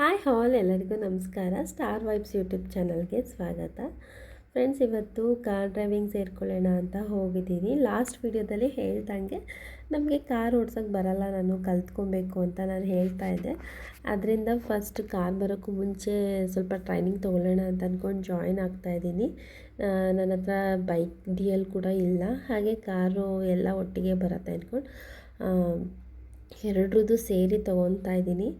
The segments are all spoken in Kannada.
ಹಾಯ್ ಹಾಲ್ ಎಲ್ಲರಿಗೂ ನಮಸ್ಕಾರ. ಸ್ಟಾರ್ ವೈಬ್ಸ್ ಯೂಟ್ಯೂಬ್ ಚಾನಲ್ಗೆ ಸ್ವಾಗತ. ಫ್ರೆಂಡ್ಸ್, ಇವತ್ತು ಕಾರ್ ಡ್ರೈವಿಂಗ್ ಸೇರ್ಕೊಳ್ಳೋಣ ಅಂತ ಹೋಗಿದ್ದೀನಿ. ಲಾಸ್ಟ್ ವೀಡಿಯೋದಲ್ಲಿ ಹೇಳ್ದಂಗೆ ನಮಗೆ ಕಾರ್ ಓಡ್ಸೋಕ್ಕೆ ಬರಲ್ಲ, ನಾನು ಕಲ್ತ್ಕೊಬೇಕು ಅಂತ ನಾನು ಹೇಳ್ತಾ ಇದ್ದೆ. ಅದರಿಂದ ಫಸ್ಟ್ ಕಾರ್ ಬರೋಕ್ಕೂ ಮುಂಚೆ ಸ್ವಲ್ಪ ಟ್ರೈನಿಂಗ್ ತೊಗೊಳ್ಳೋಣ ಅಂತ ಅಂದ್ಕೊಂಡು ಜಾಯಿನ್ ಆಗ್ತಾಯಿದ್ದೀನಿ ನನ್ನ ಹತ್ರ ಬೈಕ್ ಡಿ ಎಲ್ ಕೂಡ ಇಲ್ಲ. ಹಾಗೆ ಕಾರು ಎಲ್ಲ ಒಟ್ಟಿಗೆ ಬರತ್ತೆ ಅಂದ್ಕೊಂಡು ಎರಡರದ್ದು ಸೇರಿ ತೊಗೊತಾ ಇದ್ದೀನಿ.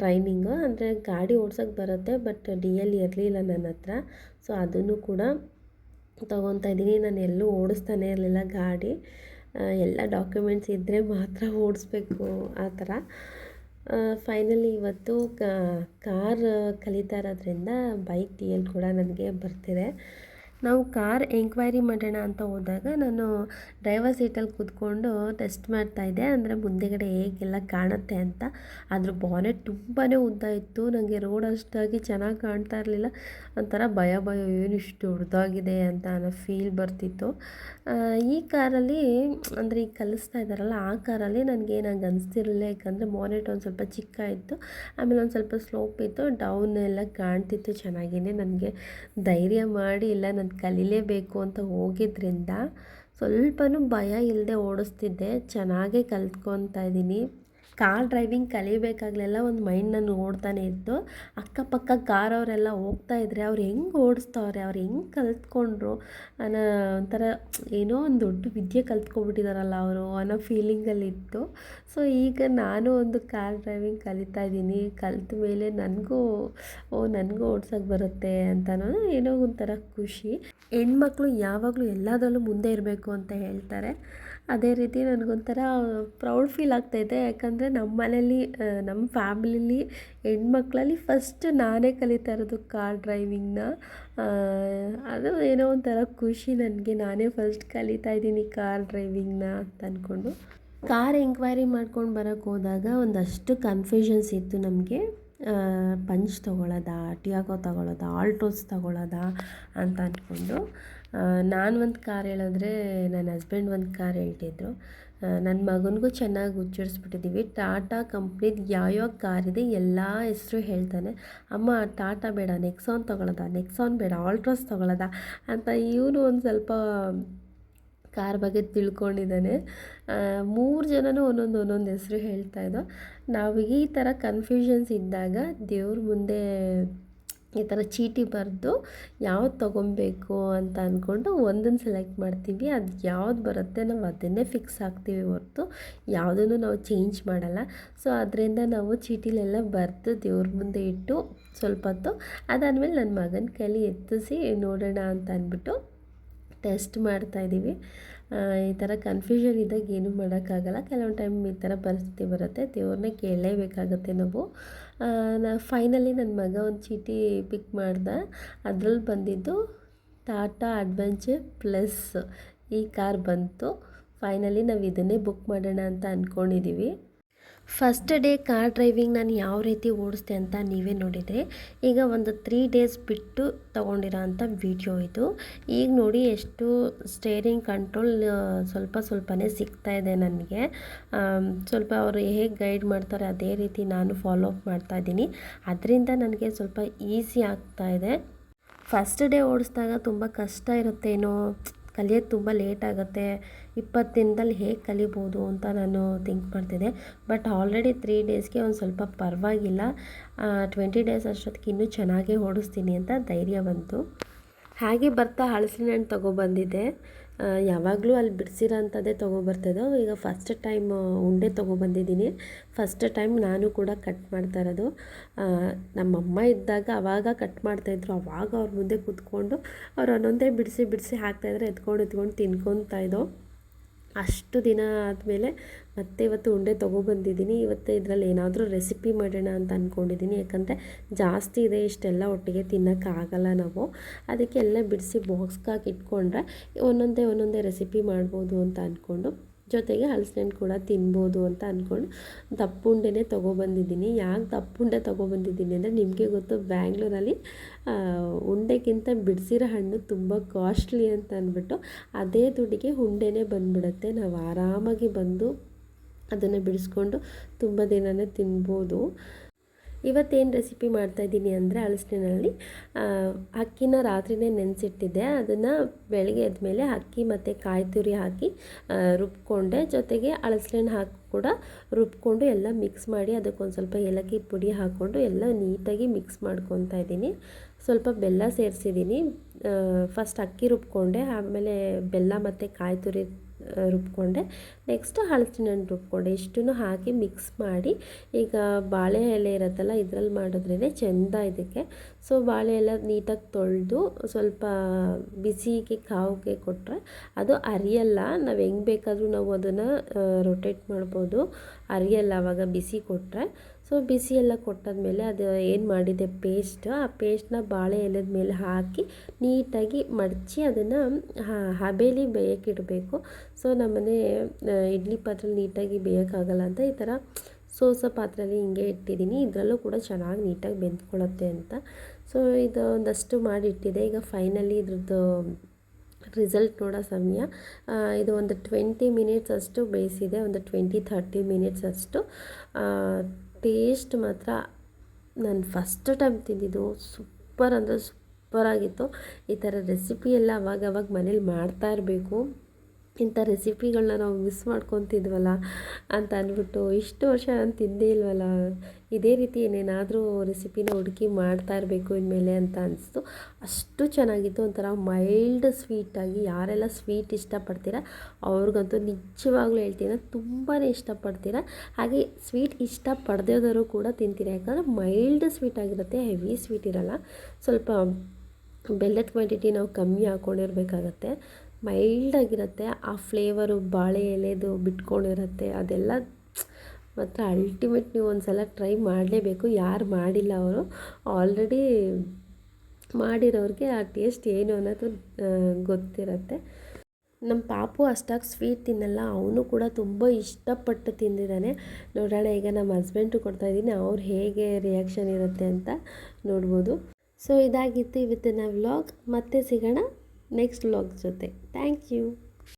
ಟ್ರೈನಿಂಗು ಅಂದರೆ ಗಾಡಿ ಓಡ್ಸೋಕ್ಕೆ ಬರುತ್ತೆ ಬಟ್ ಡಿ ಎಲ್ ಇರಲಿಲ್ಲ ನನ್ನ ಹತ್ರ. ಸೊ ಅದನ್ನು ಕೂಡ ತೊಗೊತಾ ಇದ್ದೀನಿ. ನಾನು ಎಲ್ಲೂ ಓಡಿಸ್ತಾನೆ ಇರಲಿಲ್ಲ ಗಾಡಿ. ಎಲ್ಲ ಡಾಕ್ಯುಮೆಂಟ್ಸ್ ಇದ್ದರೆ ಮಾತ್ರ ಓಡಿಸ್ಬೇಕು ಆ ಥರ. ಫೈನಲಿ ಇವತ್ತು ಕಾರ್ ಕಲಿತಾ ಇರೋದ್ರಿಂದ ಬೈಕ್ ಡಿ ಎಲ್ ಕೂಡ ನನಗೆ ಬರ್ತಿದೆ. ನಾವು ಕಾರ್ ಎಂಕ್ವೈರಿ ಮಾಡೋಣ ಅಂತ ಹೋದಾಗ ನಾನು ಡ್ರೈವರ್ ಸೀಟಲ್ಲಿ ಕೂತ್ಕೊಂಡು ಟೆಸ್ಟ್ ಮಾಡ್ತಾಯಿದ್ದೆ ಅಂದರೆ ಮುಂದೆಗಡೆ ಹೇಗೆಲ್ಲ ಕಾಣುತ್ತೆ ಅಂತ. ಅದ್ರ ಬಾನೆಟ್ ತುಂಬಾ ಉದ್ದ ಇತ್ತು. ನನಗೆ ರೋಡ್ ಅಷ್ಟಾಗಿ ಚೆನ್ನಾಗಿ ಕಾಣ್ತಾ ಇರಲಿಲ್ಲ. ಒಂಥರ ಭಯ ಭಯ, ಏನು ಇಷ್ಟು ಉಡ್ದಾಗಿದೆ ಅಂತ ಅನ್ನೋ ಫೀಲ್ ಬರ್ತಿತ್ತು. ಈ ಕಾರಲ್ಲಿ, ಅಂದರೆ ಈಗ ಕಲಿಸ್ತಾ ಇದ್ದಾರಲ್ಲ, ಆ ಕಾರಲ್ಲಿ ನನಗೆ ನಂಗೆ ಅನಿಸ್ತಿರಲಿಲ್ಲ. ಯಾಕಂದರೆ ಬಾನೆಟ್ ಒಂದು ಸ್ವಲ್ಪ ಚಿಕ್ಕ ಇತ್ತು. ಆಮೇಲೆ ಒಂದು ಸ್ವಲ್ಪ ಸ್ಲೋಪ್ ಇತ್ತು. ಡೌನ್ ಎಲ್ಲ ಕಾಣ್ತಿತ್ತು ಚೆನ್ನಾಗಿಯೇ ನನಗೆ ಧೈರ್ಯ ಮಾಡಿ ಇಲ್ಲ ನನ್ನ ಕಲಿಲೇಬೇಕು ಅಂತ ಹೋಗಿದ್ದರಿಂದ ಸ್ವಲ್ಪನೂ ಭಯ ಇಲ್ಲದೆ ಓಡಿಸ್ತಿದ್ದೆ. ಚೆನ್ನಾಗೇ ಕಲ್ತ್ಕೊತಾ ಇದ್ದೀನಿ. ಕಾರ್ ಡ್ರೈವಿಂಗ್ ಕಲಿಬೇಕಾಗಲೆಲ್ಲ ಒಂದು ಮೈಂಡ್ ನಾನು ಓಡ್ತಾನೆ ಇತ್ತು ಅಕ್ಕಪಕ್ಕ ಕಾರ್ ಅವರೆಲ್ಲ ಹೋಗ್ತಾ ಇದ್ರೆ ಅವ್ರು ಹೆಂಗೆ ಓಡಿಸ್ತಾವ್ರೆ, ಅವ್ರು ಹೆಂಗೆ ಕಲ್ತ್ಕೊಂಡ್ರು ಅನ್ನೋ ಒಂಥರ ಏನೋ ಒಂದು ದೊಡ್ಡ ವಿದ್ಯೆ ಕಲ್ತ್ಕೊಂಡ್ಬಿಟ್ಟಿದಾರಲ್ಲ ಅವರು ಅನ್ನೋ ಫೀಲಿಂಗಲ್ಲಿತ್ತು. ಸೊ ಈಗ ನಾನು ಒಂದು ಕಾರ್ ಡ್ರೈವಿಂಗ್ ಕಲಿತಾ ಇದ್ದೀನಿ, ಕಲ್ತ ಮೇಲೆ ನನಗೂ, ಓ ನನಗೂ ಓಡ್ಸೋಕ್ಕೆ ಬರುತ್ತೆ ಅಂತನೋ ಏನೋ ಒಂಥರ ಖುಷಿ. ಹೆಣ್ಮಕ್ಳು ಯಾವಾಗಲೂ ಎಲ್ಲದರಲ್ಲೂ ಮುಂದೆ ಇರಬೇಕು ಅಂತ ಹೇಳ್ತಾರೆ. ಅದೇ ರೀತಿ ನನಗೊಂಥರ ಪ್ರೌಡ್ ಫೀಲ್ ಆಗ್ತಾಯಿದೆ ಯಾಕಂದರೆ ನಮ್ಮ ಮನೇಲಿ ನಮ್ಮ ಫ್ಯಾಮಿಲಿಲಿ ಹೆಣ್ಮಕ್ಳಲ್ಲಿ ಫಸ್ಟ್ ನಾನೇ ಕಲಿತಾ ಇರೋದು ಕಾರ್ ಡ್ರೈವಿಂಗ್ನ ಅದು ಏನೋ ಒಂಥರ ಖುಷಿ ನನಗೆ. ನಾನೇ ಫಸ್ಟ್ ಕಲಿತಾ ಇದ್ದೀನಿ ಕಾರ್ ಡ್ರೈವಿಂಗ್ನ ಅಂತ ಅಂದ್ಕೊಂಡು ಕಾರ್ ಎಂಕ್ವೈರಿ ಮಾಡ್ಕೊಂಡು ಬರೋಕ್ಕೆ ಹೋದಾಗ ಒಂದಷ್ಟು ಕನ್ಫ್ಯೂಷನ್ಸ್ ಇತ್ತು ನಮಗೆ. ಪಂಚ್ ತೊಗೊಳ್ಳೋದಾ ಟಿಯಾಗೋ ತೊಗೊಳ್ಳೋದಾ ಆಲ್ಟೋಸ್ ತೊಗೊಳ್ಳೋದಾ ಅಂತ ಅಂದ್ಕೊಂಡು ನಾನು ಒಂದು ಕಾರ್ ಹೇಳಿದ್ರೆ ನನ್ನ ಹಸ್ಬೆಂಡ್ ಒಂದು ಕಾರ್ ಹೇಳ್ತಿದ್ರು. ನನ್ನ ಮಗನಿಗೂ ಚೆನ್ನಾಗಿ ಉಚ್ಚರಿಸ್ಬಿಟ್ಟಿದ್ದೀವಿ ಟಾಟಾ ಕಂಪ್ನಿದು ಯಾವ್ಯಾವ ಕಾರ್ ಇದೆ ಎಲ್ಲ ಹೆಸರು ಹೇಳ್ತಾನೆ. ಅಮ್ಮ, ಟಾಟಾ ಬೇಡ, ನೆಕ್ಸಾನ್ ತೊಗೊಳದ, ನೆಕ್ಸಾನ್ ಬೇಡ, ಆಲ್ಟ್ರಾಸ್ ತೊಗೊಳದ ಅಂತ ಇವನು ಒಂದು ಸ್ವಲ್ಪ ಕಾರ್ ಬಗ್ಗೆ ತಿಳ್ಕೊಂಡಿದ್ದಾನೆ ಮೂರು ಜನನೂ ಒಂದೊಂದು ಒಂದೊಂದು ಹೆಸ್ರು ಹೇಳ್ತಾಯಿದ್ದೋ ನಾವು ಈ ಥರ ಕನ್ಫ್ಯೂಷನ್ಸ್ ಇದ್ದಾಗ ದೇವ್ರ ಮುಂದೆ ಈ ಥರ ಚೀಟಿ ಬರೆದು ಯಾವ್ದು ತೊಗೊಬೇಕು ಅಂತ ಅಂದ್ಕೊಂಡು ಒಂದನ್ನು ಸೆಲೆಕ್ಟ್ ಮಾಡ್ತೀವಿ. ಅದು ಯಾವ್ದು ಬರುತ್ತೆ ನಾವು ಅದನ್ನೇ ಫಿಕ್ಸ್ ಆಗ್ತೀವಿ ಹೊರತು. ಯಾವುದನ್ನು ನಾವು ಚೇಂಜ್ ಮಾಡಲ್ಲ. ಸೊ ಅದರಿಂದ ನಾವು ಚೀಟಿಲೆಲ್ಲ ಬರೆದು ದೇವ್ರ ಮುಂದೆ ಇಟ್ಟು ಸ್ವಲ್ಪ ಹೊತ್ತು ಅದಾದಮೇಲೆ ನನ್ನ ಮಗನ ಕೈಲಿ ಎತ್ತಿಸಿ ನೋಡೋಣ ಅಂತ ಅಂದ್ಬಿಟ್ಟು ಟೆಸ್ಟ್ ಮಾಡ್ತಾಯಿದ್ದೀವಿ ಈ ಥರ ಕನ್ಫ್ಯೂಷನ್ ಇದ್ದಾಗ ಏನೂ ಮಾಡೋಕ್ಕಾಗಲ್ಲ. ಕೆಲವೊಂದು ಟೈಮ್ ಈ ಥರ ಪರಿಸ್ಥಿತಿ ಬರುತ್ತೆ. ದೇವ್ರನ್ನ ಕೇಳಲೇಬೇಕಾಗತ್ತೆ ನಾವು. ನಾ ಫೈನಲಿ ನನ್ನ ಮಗ ಒಂದು ಚೀಟಿ ಪಿಕ್ ಮಾಡ್ದೆ. ಅದ್ರಲ್ಲಿ ಬಂದಿದ್ದು ಟಾಟಾ ಅಡ್ವೆಂಚರ್ ಪ್ಲಸ್ ಈ ಕಾರ್ ಬಂತು. ಫೈನಲಿ ನಾವು ಇದನ್ನೇ ಬುಕ್ ಮಾಡೋಣ ಅಂತ ಅಂದ್ಕೊಂಡಿದ್ದೀವಿ ಫಸ್ಟ್ ಡೇ ಕಾರ್ ಡ್ರೈವಿಂಗ್ ನಾನು ಯಾವ ರೀತಿ ಓಡಿಸ್ದೆ ಅಂತ ನೀವೇ ನೋಡಿದರೆ, ಈಗ ಒಂದು ತ್ರೀ ಡೇಸ್ ಬಿಟ್ಟು ತೊಗೊಂಡಿರೋ ಅಂಥ ವಿಡಿಯೋ ಇದು. ಈಗ ನೋಡಿ ಎಷ್ಟು ಸ್ಟೇರಿಂಗ್ ಕಂಟ್ರೋಲ್ ಸ್ವಲ್ಪ ಸ್ವಲ್ಪನೇ ಸಿಗ್ತಾ ಇದೆ ನನಗೆ. ಸ್ವಲ್ಪ ಅವರು ಹೇಗೆ ಗೈಡ್ ಮಾಡ್ತಾರೆ ಅದೇ ರೀತಿ ನಾನು ಫಾಲೋ ಅಪ್ ಮಾಡ್ತಾ ಇದ್ದೀನಿ. ಅದರಿಂದ ನನಗೆ ಸ್ವಲ್ಪ ಈಸಿ ಆಗ್ತಾ ಇದೆ. ಫಸ್ಟ್ ಡೇ ಓಡಿಸಿದಾಗ ತುಂಬ ಕಷ್ಟ ಇರುತ್ತೇನೋ ಕಲಿಯೋದು ತುಂಬ ಲೇಟ್ ಆಗುತ್ತೆ. ಇಪ್ಪತ್ತು ದಿನದಲ್ಲಿ ಹೇಗೆ ಕಲಿಬೋದು ಅಂತ ನಾನು ಥಿಂಕ್ ಮಾಡ್ತಿದ್ದೆ. ಬಟ್ ಆಲ್ರೆಡಿ ತ್ರೀ ಡೇಸ್ಗೆ ಒಂದು ಸ್ವಲ್ಪ ಪರವಾಗಿಲ್ಲ. ಟ್ವೆಂಟಿ ಡೇಸ್ ಅಷ್ಟೊತ್ತಿಗೆ ಇನ್ನೂ ಚೆನ್ನಾಗೇ ಓಡಿಸ್ತೀನಿ ಅಂತ ಧೈರ್ಯ ಬಂತು. ಹಾಗೆ ಬರ್ತಾ ಹಳಸಿನ ಹಣ್ಣು ತೊಗೊಬಂದಿದ್ದೆ ಯಾವಾಗಲೂ ಅಲ್ಲಿ ಬಿಡಿಸಿರೋ ಅಂಥದ್ದೇ ತೊಗೊಬರ್ತಿದ್ದೋ ಈಗ ಫಸ್ಟ್ ಟೈಮ್ ಉಂಡೆ ತೊಗೊಬಂದಿದ್ದೀನಿ. ಫಸ್ಟ್ ಟೈಮ್ ನಾನು ಕೂಡ ಕಟ್ ಮಾಡ್ತಾ ಇರೋದು. ನಮ್ಮಮ್ಮ ಇದ್ದಾಗ ಅವಾಗ ಕಟ್ ಮಾಡ್ತಾಯಿದ್ರು ಅವಾಗ ಅವ್ರ ಮುಂದೆ ಕೂತ್ಕೊಂಡು ಅವ್ರು ಒಂದೊಂದೇ ಬಿಡಿಸಿ ಬಿಡಿಸಿ ಹಾಕ್ತಾಯಿದ್ರೆ ಎತ್ಕೊಂಡು ಎತ್ಕೊಂಡು ತಿನ್ಕೊತಾ ಇದ್ದೋ. ಅಷ್ಟು ದಿನ ಆದಮೇಲೆ ಮತ್ತೆ ಇವತ್ತು ಉಂಡೆ ತೊಗೊಬಂದಿದ್ದೀನಿ. ಇವತ್ತು ಇದರಲ್ಲಿ ಏನಾದರೂ ರೆಸಿಪಿ ಮಾಡೋಣ ಅಂತ ಅಂದ್ಕೊಂಡಿದ್ದೀನಿ ಯಾಕಂದರೆ ಜಾಸ್ತಿ ಇದೆ, ಇಷ್ಟೆಲ್ಲ ಒಟ್ಟಿಗೆ ತಿನ್ನೋಕ್ಕಾಗಲ್ಲ ನಾವು. ಅದಕ್ಕೆ ಎಲ್ಲ ಬಿಡಿಸಿ ಬಾಕ್ಸ್ಗೆ ಇಟ್ಕೊಂಡ್ರೆ ಒಂದೊಂದೇ ಒಂದೊಂದೇ ರೆಸಿಪಿ ಮಾಡ್ಬೋದು ಅಂತ ಅಂದ್ಕೊಂಡು ಜೊತೆಗೆ ಹಲಸಿನಣ್ಣು ಕೂಡ ತಿನ್ಬೋದು ಅಂತ ಅಂದ್ಕೊಂಡು ದಪ್ಪುಂಡೆನೇ ತೊಗೊಬಂದಿದ್ದೀನಿ. ಯಾಕೆ ದಪ್ಪುಂಡೆ ತೊಗೊಬಂದಿದ್ದೀನಿ ಅಂದರೆ ನಿಮಗೆ ಗೊತ್ತು ಬ್ಯಾಂಗ್ಳೂರಲ್ಲಿ ಉಂಡೆಗಿಂತ ಬಿಡಿಸಿರೋ ಹಣ್ಣು ತುಂಬ ಕಾಸ್ಟ್ಲಿ ಅಂತ ಅಂದ್ಬಿಟ್ಟು ಅದೇ ದುಡ್ಡಿಗೆ ಉಂಡೆನೇ ಬಂದ್ಬಿಡುತ್ತೆ. ನಾವು ಆರಾಮಾಗಿ ಬಂದು ಅದನ್ನು ಬಿಡಿಸ್ಕೊಂಡು ತುಂಬ ದಿನನೇ ತಿನ್ಬೋದು. ಇವತ್ತೇನು ರೆಸಿಪಿ ಮಾಡ್ತಾಯಿದ್ದೀನಿ ಅಂದರೆ ಹಲಸಿನಲ್ಲಿ ಅಕ್ಕಿನ ರಾತ್ರಿನೇ ನೆನೆಸಿಟ್ಟಿದ್ದೆ. ಅದನ್ನು ಬೆಳಗ್ಗೆ ಎದ್ಮೇಲೆ ಅಕ್ಕಿ ಮತ್ತು ಕಾಯಿ ತುರಿ ಹಾಕಿ ರುಬ್ಕೊಂಡೆ. ಜೊತೆಗೆ ಹಲಸಿನ ಹಾಕಿ ಕೂಡ ರುಬ್ಕೊಂಡು ಎಲ್ಲ ಮಿಕ್ಸ್ ಮಾಡಿ ಅದಕ್ಕೊಂದು ಸ್ವಲ್ಪ ಏಲಕ್ಕಿ ಪುಡಿ ಹಾಕ್ಕೊಂಡು ಎಲ್ಲ ನೀಟಾಗಿ ಮಿಕ್ಸ್ ಮಾಡ್ಕೊತಾ ಇದ್ದೀನಿ. ಸ್ವಲ್ಪ ಬೆಲ್ಲ ಸೇರಿಸಿದ್ದೀನಿ. ಫಸ್ಟ್ ಅಕ್ಕಿ ರುಬ್ಕೊಂಡೆ. ಆಮೇಲೆ ಬೆಲ್ಲ ಮತ್ತು ಕಾಯಿ ತುರಿ ರುಬ್ಕೊಂಡೆ. ನೆಕ್ಸ್ಟ್ ಹಲಸಿನ ಹಣ್ಣು ರುಬ್ಕೊಂಡೆ. ಇಷ್ಟನ್ನು ಹಾಕಿ ಮಿಕ್ಸ್ ಮಾಡಿ. ಈಗ ಬಾಳೆ ಎಲೆ ಇರುತ್ತಲ್ಲ, ಇದ್ರಲ್ಲಿ ಮಾಡಿದ್ರೇ ಚೆಂದ ಇದಕ್ಕೆ. ಸೊ ಬಾಳೆ ಎಲೆ ನೀಟಾಗಿ ತೊಳೆದು ಸ್ವಲ್ಪ ಬಿಸಿಗೆ ಕಾವಿಗೆ ಕೊಟ್ಟರೆ ಅದು ಅರಿಯಲ್ಲ. ನಾವು ಹೆಂಗೆ ಬೇಕಾದರೂ ನಾವು ಅದನ್ನು ರೊಟೇಟ್ ಮಾಡ್ಬೋದು. ಅರಿಯಲ್ಲ ಆವಾಗ ಬಿಸಿ ಕೊಟ್ಟರೆ ಸೊ ಬಿಸಿ ಎಲ್ಲ ಕೊಟ್ಟಾದ್ಮೇಲೆ ಅದು ಏನು ಮಾಡಿದೆ? ಪೇಸ್ಟ್ ಆ ಪೇಸ್ಟ್ನ ಬಾಳೆ ಎಲೆದ ಮೇಲೆ ಹಾಕಿ ನೀಟಾಗಿ ಮಡಚಿ ಅದನ್ನು ಹಬೇಲಿ ಬೇಯಕ್ಕಿಡಬೇಕು ಸೊ ನಮ್ಮನೆ ಇಡ್ಲಿ ಪಾತ್ರೆಲಿ ನೀಟಾಗಿ ಬೇಯೋಕ್ಕಾಗಲ್ಲ ಅಂತ ಈ ಥರ ಸೋಸ ಪಾತ್ರೆಯಲ್ಲಿ ಹಿಂಗೆ ಇಟ್ಟಿದ್ದೀನಿ. ಇದರಲ್ಲೂ ಕೂಡ ಚೆನ್ನಾಗಿ ನೀಟಾಗಿ ಬೆಂದ್ಕೊಳ್ಳುತ್ತೆ ಅಂತ. ಸೊ ಇದು ಒಂದಷ್ಟು ಮಾಡಿ ಇಟ್ಟಿದೆ. ಈಗ ಫೈನಲಿ ಇದ್ರದ್ದು ರಿಸಲ್ಟ್ ನೋಡೋ ಸಮಯ. ಇದು ಒಂದು ಟ್ವೆಂಟಿ ಮಿನಿಟ್ಸ್ ಅಷ್ಟು ಬೇಯಿಸಿದೆ. ಒಂದು ಟ್ವೆಂಟಿ ಥರ್ಟಿ ಮಿನಿಟ್ಸ್ ಅಷ್ಟು. ಟೇಸ್ಟ್ ಮಾತ್ರ ನಾನು ಫಸ್ಟ್ ಟೈಮ್ ತಿಂದಿದ್ದು. ಸೂಪರ್ ಅಂದರೆ ಸೂಪರಾಗಿತ್ತು ಈ ಥರ ರೆಸಿಪಿ ಎಲ್ಲ ಅವಾಗವಾಗ ಅವಾಗ ಮನೇಲಿ ಮಾಡ್ತಾ ಇರಬೇಕು. ಇಂಥ ರೆಸಿಪಿಗಳನ್ನ ನಾವು ಮಿಸ್ ಮಾಡ್ಕೊತಿದ್ವಲ್ಲ ಅಂತ ಅಂದ್ಬಿಟ್ಟು ಇಷ್ಟು ವರ್ಷ ನಾನು ತಿಂದೇ ಇಲ್ವಲ್ಲ, ಇದೇ ರೀತಿ ಏನೇನಾದರೂ ರೆಸಿಪಿನ ಹುಡುಕಿ ಮಾಡ್ತಾ ಇರಬೇಕು ಇನ್ಮೇಲೆ ಅಂತ ಅನಿಸ್ತು. ಅಷ್ಟು ಚೆನ್ನಾಗಿತ್ತು ಒಂಥರ ಮೈಲ್ಡ್ ಸ್ವೀಟಾಗಿ ಯಾರೆಲ್ಲ ಸ್ವೀಟ್ ಇಷ್ಟಪಡ್ತೀರ ಅವ್ರಿಗಂತೂ ನಿಜವಾಗ್ಲೂ ಹೇಳ್ತೀನಿ ತುಂಬಾ ಇಷ್ಟಪಡ್ತೀರ. ಹಾಗೆ ಸ್ವೀಟ್ ಇಷ್ಟಪಡದೇದವರು ಕೂಡ ತಿಂತೀರ, ಯಾಕಂದರೆ ಮೈಲ್ಡ್ ಸ್ವೀಟ್ ಆಗಿರುತ್ತೆ, ಹೆವಿ ಸ್ವೀಟ್ ಇರಲ್ಲ. ಸ್ವಲ್ಪ ಬೆಲ್ಲದ ಕ್ವಾಂಟಿಟಿ ನಾವು ಕಮ್ಮಿ ಹಾಕ್ಕೊಂಡಿರ್ಬೇಕಾಗತ್ತೆ ಮೈಲ್ಡ್ ಆಗಿರುತ್ತೆ, ಆ ಫ್ಲೇವರು ಬಾಳೆ ಎಲೆದು ಬಿಟ್ಕೊಂಡಿರುತ್ತೆ, ಅದೆಲ್ಲ ಮಾತ್ರ ಅಲ್ಟಿಮೇಟ್ ನೀವು ಒಂದು ಸಲ ಟ್ರೈ ಮಾಡಲೇಬೇಕು. ಯಾರು ಮಾಡಿಲ್ಲ ಅವರು ಆಲ್ರೆಡಿ ಮಾಡಿರೋರಿಗೆ ಆ ಟೇಸ್ಟ್ ಏನು ಅನ್ನೋದು ಗೊತ್ತಿರುತ್ತೆ. ನಮ್ಮ ಪಾಪು ಅಷ್ಟಾಗಿ ಸ್ವೀಟ್ ತಿನ್ನಲ್ಲ, ಅವನು ಕೂಡ ತುಂಬ ಇಷ್ಟಪಟ್ಟು ತಿಂದಿದ್ದಾನೆ. ನೋಡೋಣ, ಈಗ ನಮ್ಮ ಹಸ್ಬೆಂಡು ಕೊಡ್ತಾ ಇದ್ದೀನಿ, ಅವ್ರು ಹೇಗೆ ರಿಯಾಕ್ಷನ್ ಇರುತ್ತೆ ಅಂತ ನೋಡ್ಬೋದು. ಸೊ ಇದಾಗಿತ್ತು ಇವತ್ತಿನ ವ್ಲಾಗ್ ಮತ್ತೆ ಸಿಗೋಣ. ನೆಕ್ಸ್ಟ್ ವ್ಲಾಗ್ ಜೊತೆ. Thank you